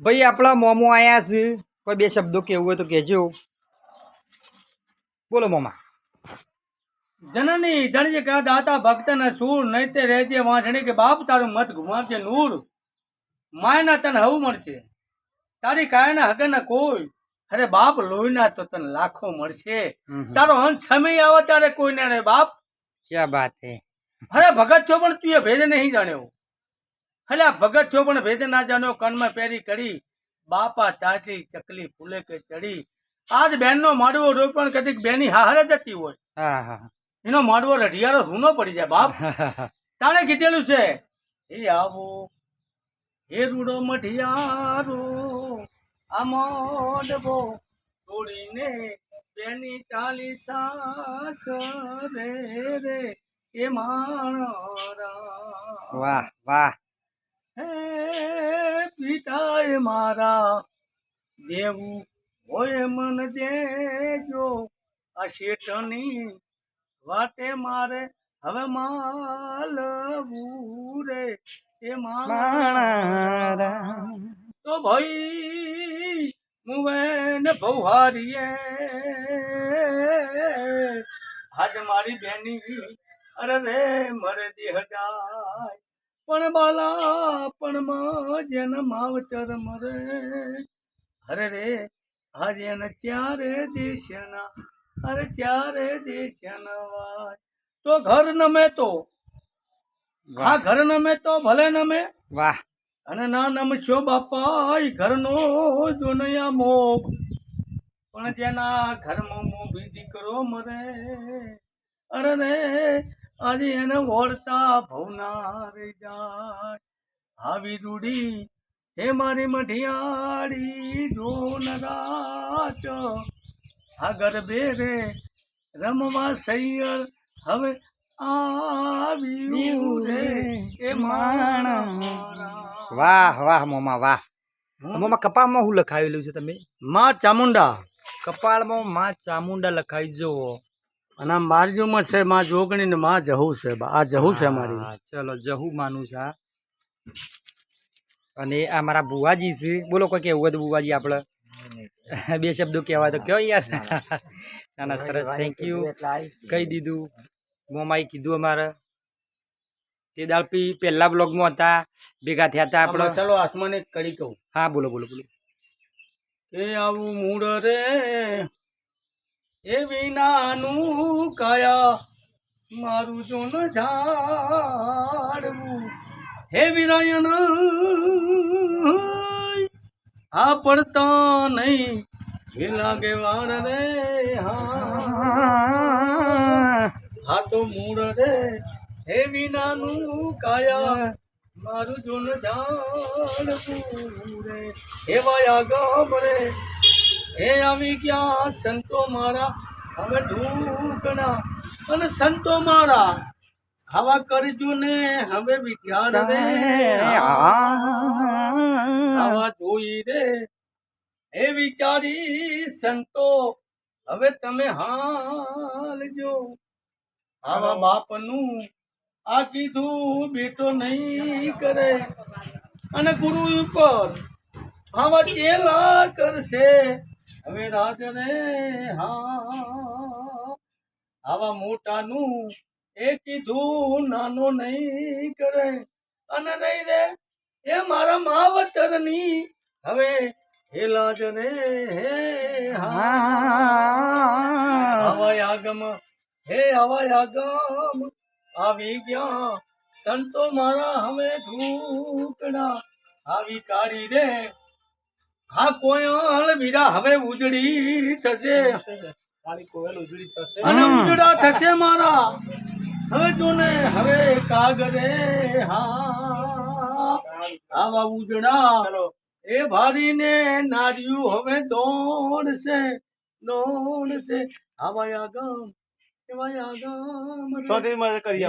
ભાઈ આપણા મોમો આયા છે. કોઈ બે શબ્દો કેવું હોય તો કહેજો. બોલો મોમા. જનની જણજે કા દાતા ભક્તન સૂર નૈતે રહેજે વાંચણી કે બાપ તારું મત ઘુમાવજે નૂર. માયના તને હવું મળશે. તારી કાયના હગના કોઈ. અરે બાપ લોહીના તો તને લાખો મળશે. તારો અંત છમે આવે ત્યારે કોઈને બાપ. ક્યાં બાત હે? અરે ભગત છો પણ તું એ ભેદ નહીં જાણ્યો. હલે ભગત છો પણ ભેદ ના જાણ્યો કનમાં પહેરી કરી. બાપા તાજી ચકલી ફૂલે કે ચડી. આજ બેનનો માડવો રોપણ કદીક બેની હારે જતી હોય. હા હા એનો માડવો રઢિયારો હુનો પડી જાય બાપ. તાણે કીધેલું છે એ આવો હે રૂડો મઢિયારો આ મોડવો તોડીને બેની ચાલી સાસ રે રે એ માણ વાહ વાહ. પિતાએ મારા. દેવું હોય મન દેજો આ શેઠની વાટે મારે હવે માલવું રે. એ માણા તો ભાઈ મુવેન ભૌહારીએ. હાજ મારી બેની અરે રે મરે દી જાય પણ બાલા પણ જેના માવતર મરે. અરે રે આજે એને ચારે દેશના અરે ચારે દેશના વાય. તો ઘર નમે તો. હા ઘર નમે તો ભલે નમે. વાહ. અને ના નમશો બાપા ઘરનો જોનયા મોગ પણ જેના ઘરમાં મોભી દીકરો મરે. અરે રે આજે એને વળતા ભવનાર જાય. આવી રૂડી હે મારી મઢિયાળી જોન રાચ આ ગરબે રે રમવા સૈયર હવે આવ્યું રે એ માણા વાહ વાહ મોમા વાહ. મોમા કપાળમાં શું લખાવેલું છે તમે? માં ચામુંડા. કપાળમાં માં ચામુંડા લખાઈ જો અને આ બાજુમાં છે માં જોગણી ને માં જહુ છે આ જહુ છે મારી. હા, ચલો જહુ માનું છે આ. અને આ મારા બુવાજી છે. બોલો કોઈ કેવું હતું બુવાજી આપણે બે શબ્દો કહેવાય તો કયો યાર? ના ના સરસ. થેન્ક યુ કહી દીધું. મોમાએ કીધું અમારે. તે દાળપી પહેલા બ્લોગમાં હતા ભેગા થયા હતા આપણે ચલો હાથમાં ને કડી કહું. હા બોલો બોલો બોલો. એ આવું મૂળ રે એ વિનાનું કાયા? મારું જોન ઝાડવું હે વિરાયણ આ પડતા નહીં. એ લાગે વાર રે, હા. તો મૂળ રે. હે વિનાનું કાયા? મારું જોન જાણવું રે. વાયા ગામ રે. હે આવી ગયા સંતો મારા? હવે ઢૂકણા અને સંતો મારા હવા કરજો ને. હવે વિચાર રે. આવા જોઈ રે. એ વિચારી સંતો, હવે તમે હાલજો આવા બાપનું આ કીધું બેટો નહીં કરે. અને ગુરુ ઉપર આવા ચેલા કરશે. હવે રાજ રે હા. આવા મોટાનું એ કીધું નાનો નહીં કરે. અને નહીં રે એ મારા માવતરની. હવે હેલાજ રે હે હા. હવાય આગમ હે હવાય આગમ આવી ગયા. સંતો મારા હવે ઢૂકડા આવી કાઢી રે હા કોયલ વીરા હવે ઉજળી થશે. અને ઉજળા થશે મારા. હવે જોને હવે કાગરે હા. આવા ઉજળા. એ ભારીને નાર્યું હવે દોડશે દોડશે. આવા ગમ એવા ગમ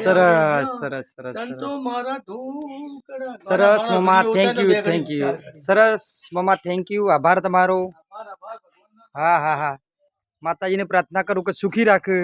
સરસ સરસ સરસ સરસ. મારા ઢોકળા સરસ મારા મમા થેન્ક યુ થેન્ક યુ સરસ મમા થેન્ક યુ આભાર તમારો. હા હા હા. માતાજીને પ્રાર્થના કરું કે સુખી રાખે.